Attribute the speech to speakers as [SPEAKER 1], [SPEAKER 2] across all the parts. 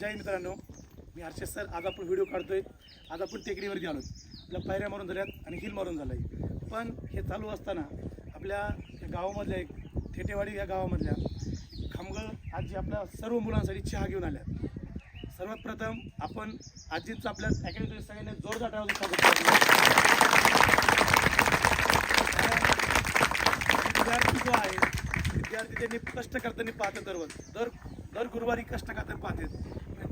[SPEAKER 1] जय मित्रांनो. मी हर्षद सर. आज आपण व्हिडिओ काढतोय. आज आपण टेकडीवरती आलो आपल्या पायऱ्या मारून झाल्यात आणि हिल मारून झालं आहे पण हे चालू असताना आपल्या गावामधल्या एक थेटेवाडी या गावामधल्या खामगळ आजी आपल्या सर्व मुलांसाठी चहा घेऊन आल्या सर्वात प्रथम आपण आजींचं आपल्या अकॅडमीमध्ये सगळ्यांनी जोरदार टाळ्यांनी स्वागत विद्यार्थी जो आहे विद्यार्थी त्यांनी कष्ट करताना पाहतात दररोज. दर दर गुरुवारी कष्ट करताना पाहतात.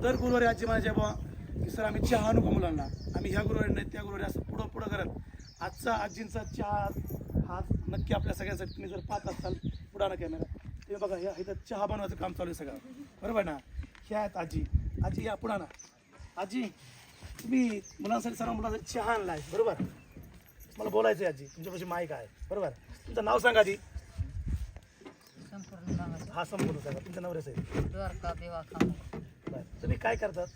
[SPEAKER 1] दर गुरुवारी आजी माझ्या बाबा की सर आम्ही चहा आणू का मुलांना? आम्ही ह्या गुरुवारी नाही त्या गुरुवारी असं पुढं पुढं करत. आजचा आजींचा चहा हा नक्की आपल्या सगळ्यांसाठी तुम्ही जर पाहत असाल पुढा ना कॅमेरा ते बघा ह्या इथं चहा बनवायचं काम चालू आहे सगळं. बरोबर ना? ह्या आहेत आजी. आजी या पुढा ना आजी तुम्ही मुलांसाठी सर्व मुलांसाठी चहा आणलाय. बरोबर? मला बोलायचं आहे आजी. तुमच्यापाशी माईक आहे. बरोबर? तुमचं नाव सांगा आजी.
[SPEAKER 2] संपूर्ण
[SPEAKER 1] हा संपूर्ण सांगा. तुमच्या नवऱ्याचं आहे. काय करतात?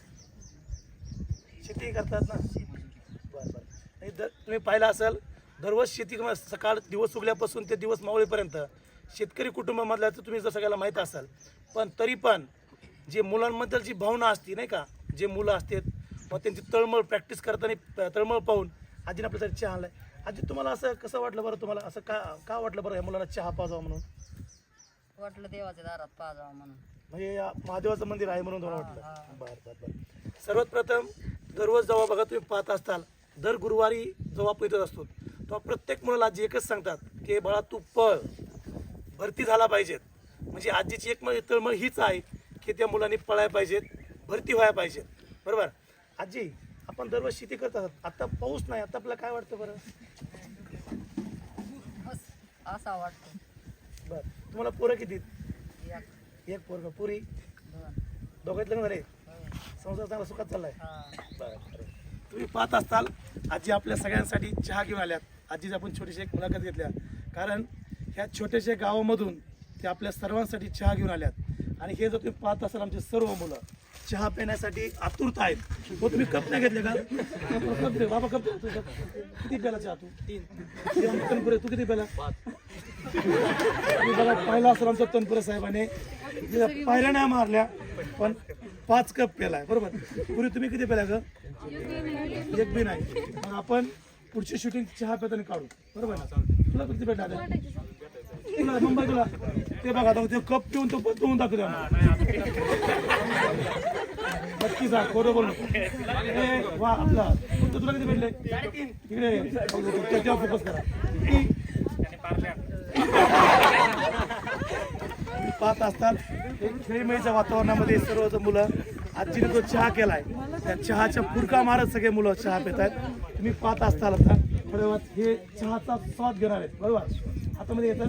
[SPEAKER 1] शेती करतात ना? बरं बरं. नाही दर तुम्ही पाहिलं असाल दररोज शेती सकाळ दिवस उगल्यापासून ते दिवस मावळीपर्यंत शेतकरी कुटुंबामधल्याचं तुम्ही जर सगळ्याला माहीत असाल पण तरी पण जे मुलांबद्दल जी भावना असते नाही का? जे मुलं असतात मग त्यांची तळमळ प्रॅक्टिस करताना तळमळ पाहून आजीने आपल्यासाठी चहा आणलाय. आजी तुम्हाला असं कसं वाटलं बरं तुम्हाला? असं का का वाटलं बरं या मुलांना चहा पाजावा म्हणून?
[SPEAKER 2] वाटलं देवाच्या दारात पाजावं म्हणून.
[SPEAKER 1] म्हणजे या महादेवाचं मंदिर आहे म्हणून तुम्हाला वाटलं. बरं बरं बरं. सर्वात प्रथम दररोज जेव्हा बघा तुम्ही पाहत असताल दर गुरुवारी जेव्हा इथं असतो तेव्हा प्रत्येक मुलाला आजी एकच सांगतात की बाळा तू पळ. भरती झाला पाहिजेत. म्हणजे आजीची एक म्हणजे तळमळ हीच आहे की त्या मुलांनी पळायला पाहिजेत भरती व्हायला पाहिजेत. बरोबर? आजी आपण दररोज शेती करत असतात आता पाऊस नाही आता आपल्याला काय वाटतं बरं?
[SPEAKER 2] असा वाटतो.
[SPEAKER 1] बरं. तुम्हाला पोरं किती
[SPEAKER 2] एक
[SPEAKER 1] पोरग. पुरी? दोघांत लग्न झाले. संसार चांगला सुखात चाललाय?
[SPEAKER 2] हा.
[SPEAKER 1] बरं. तुम्ही पाहत असताल आजी आपल्या सगळ्यांसाठी चहा घेऊन आल्यात. आजीची आपण छोटीशी एक मुलाखत घेतल्या. कारण ह्या छोट्याशा गावामधून ते आपल्या सर्वांसाठी चहा घेऊन आल्यात. आणि हे जर तुम्ही पाहत असाल आमचे सर्व मुलं चहा पिण्यासाठी आतुरत आहेत. हो तुम्ही कप नाही घेतले का? कप दे. बाबा कप. किती प्याला चहा तू? तीन. तू किती प्याला? मी बघा पाहिला असेल आमच्या तनपुरे साहेबाने पायऱ्या नाही मारल्या पण पाच कप पेलाय बरोबर? पुरी तुम्ही किती पेला ग? एक बी नाही. मग आपण पुढची शूटिंग चहा पेताने काढू. बरोबर ना? तुला किती भेटणार तुला मुंबई तुला. ते बघा आता ते कप पिऊन तो पतवून दाखवतो नक्की जा बरोबर ए वा आपला. तुला किती भेटले? तिकडे त्याच्यावर फोकस करा. पाहत असतात एक खेळीमेळीच्या वातावरणामध्ये सर्व मुलं आजीने जो चहा केलाय त्या चहाच्या फुरका मारत सगळे मुलं चहा पित आहेत तुम्ही पाहत असताल आता थोड्या हे चहाचा स्वाद घेणार आहेत बरोबर? हातामध्ये येतात